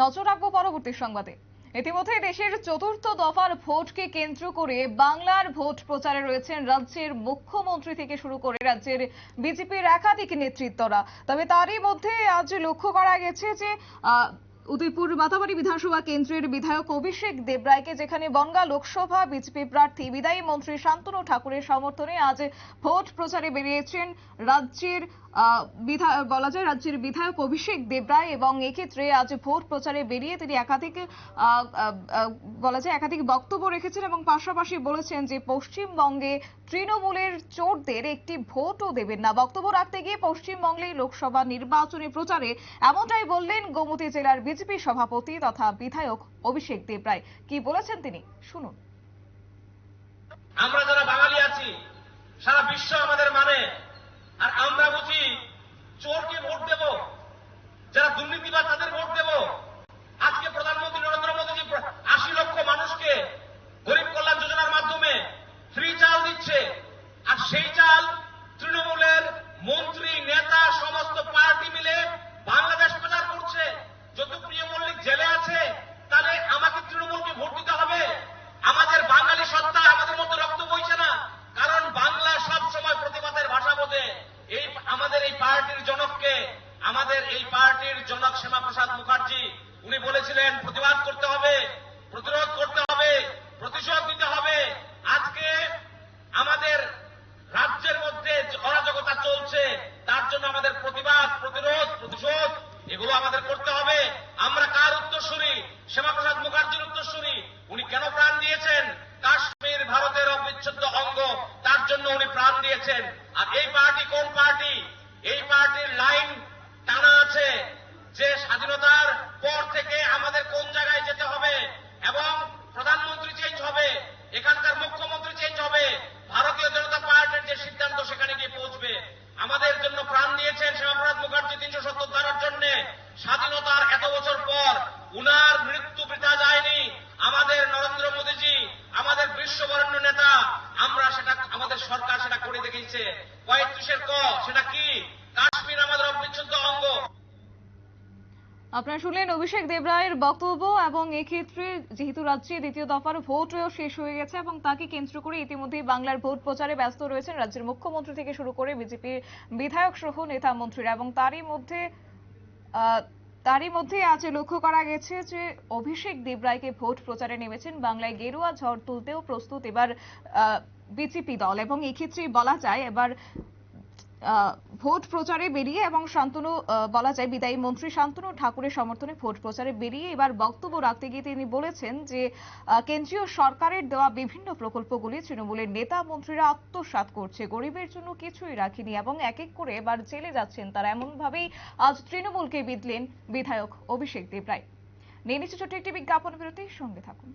নজর রাখব পরবর্তী সংবাদে। ইতিমধ্যে দেশের চতুর্থ দফার ভোটকে কেন্দ্র করে বাংলার ভোট প্রচারে রয়েছেন রাজ্যের মুখ্যমন্ত্রী থেকে শুরু করে রাজ্যের বিজেপির একাধিক নেতৃত্বরা। তবে তারই মধ্যে আজ লক্ষ্য করা গেছে যে উদয়পুর মাতাবাড়ি বিধানসভা কেন্দ্রের বিধায়ক অভিষেক দেবরায়কে যেখানে বনগা লোকসভা বিজেপি প্রার্থী বিদায়ী মন্ত্রী শান্তনু ঠাকুরের সমর্থনে আজ ভোট প্রচারে বেরিয়েছেন রাজ্যের বলা যায় রাজ্যের বিধায়ক অভিষেক দেবরায় এবং এক্ষেত্রে আজ ভোট প্রচারে বেরিয়ে তিনি একাধিক বলা যায় একাধিক বক্তব্য রেখেছেন এবং পাশাপাশি বলেছেন যে পশ্চিমবঙ্গে তৃণমূলের চোরদের একটি ভোটও দেবেন না। বক্তব্য রাখতে গিয়ে পশ্চিমবঙ্গে লোকসভা নির্বাচনী প্রচারে এমনটাই বললেন গোমতী জেলার বিজেপি সভাপতি তথা বিধায়ক অভিষেক দেবরায়। কি বলেছেন তিনি? শুনুন। আমরা যারা বাঙালি আছি, সারা বিশ্ব আমাদের মানে। আর আমরা বুঝি চোরকে ভোট দেব। যারা দুর্নীতিবাদ তাদের জেলে আছে, তাহলে আমাকে তৃণমূলকে ভোট দিতে হবে। আমাদের বাঙালি সত্তা আমাদের মধ্যে রক্ত বইছে না, কারণ বাংলা সব সময় প্রতিবাদের ভাষা বোধে এই আমাদের এই পার্টির জনককে, আমাদের এই পার্টির জনক শ্যামাপ্রসাদ মুখার্জি, উনি বলেছিলেন, প্রতিবাদ করতে হবে, প্রতিরোধ করতে হবে প্রতিশোধ দিতে হবে আজকে আমাদের রাজ্যের মধ্যে যে অরাজকতা চলছে তার জন্য আমাদের প্রতিবাদ প্রতিরোধ প্রতিশোধ এগুলো আমাদের করতে হবে আমরা কার উত্তরসূরি শ্যামাপ্রসাদ মুখার্জির উত্তরসূরি উনি কেন প্রাণ দিয়েছেন? কাশ্মীর ভারতের অবিচ্ছেদ্য অঙ্গ, তার জন্য উনি প্রাণ দিয়েছেন। আর এই পার্টি কোন পার্টি? এই পার্টির লাইন টানা আছে যে স্বাধীনতার পর থেকে আমাদের কোন জায়গায় যেতে হবে এবং প্রধানমন্ত্রী চেঞ্জ হবে, এখানকার মুখ্যমন্ত্রী চেঞ্জ হবে, ভারতীয় জনতা পার্টির যে সিদ্ধান্ত সেখানে গিয়ে পৌঁছবে। আমাদের জন্য প্রাণ দিয়েছেন শ্যামাপ্রসাদ মুখার্জি তিনশো সত্তর ধারার জন্য। স্বাধীনতার এত বছর পর উনার মৃত্যু বৃথা যায়নি আমাদের নরেন্দ্র মোদীজি আমাদের বিশ্ববরণ্য নেতা আমরা সেটা আমাদের সরকার সেটা করে দেখিয়েছে। পঁয়ত্রিশের ক, সেটা কি? কাশ্মীর আমাদের অবিচ্ছেদ্য অঙ্গ। আপনারা শুনলেন অভিষেক দেবরায়ের বক্তব্য এবং এক্ষেত্রে যেহেতু রাজ্যে দ্বিতীয় দফার ভোটও শেষ হয়ে গেছে এবং তাকে কেন্দ্র করে ইতিমধ্যেই বাংলার ভোট প্রচারে ব্যস্ত রয়েছেন রাজ্যের মুখ্যমন্ত্রী থেকে শুরু করে বিজেপির বিধায়ক সহ নেতা মন্ত্রীরা এবং তারই মধ্যে তারই মধ্যে আজ লক্ষ্য করা গেছে যে অভিষেক দেবরায়কে ভোট প্রচারে নেমেছেন বাংলায় গেরুয়া ঝড় তুলতেও প্রস্তুত এবার বিজেপি দল। এবং এক্ষেত্রে বলা যায় এবার ভোট প্রচারে বেরিয়ে এবং শান্তনু বলা যায় বিদায়ী মন্ত্রী শান্তনু ঠাকুরের সমর্থনে ভোট প্রচারে বেরিয়ে এবার বক্তব্য রাখতে গিয়ে তিনি বলেছেন যে কেন্দ্রীয় সরকারের দেওয়া বিভিন্ন প্রকল্পগুলি তৃণমূলের নেতা মন্ত্রীরা আত্মসাৎ করছে। গরিবের জন্য কিছুই রাখেনি এবং এক এক করে এবার জেলে যাচ্ছেন তারা। এমন ভাবেই আজ তৃণমূলকে বিদলেন বিধায়ক অভিষেক দেবরায়। নিয়ে নিচ্ছে ছোট্ট একটি বিজ্ঞাপন বিরতির সঙ্গে থাকুন।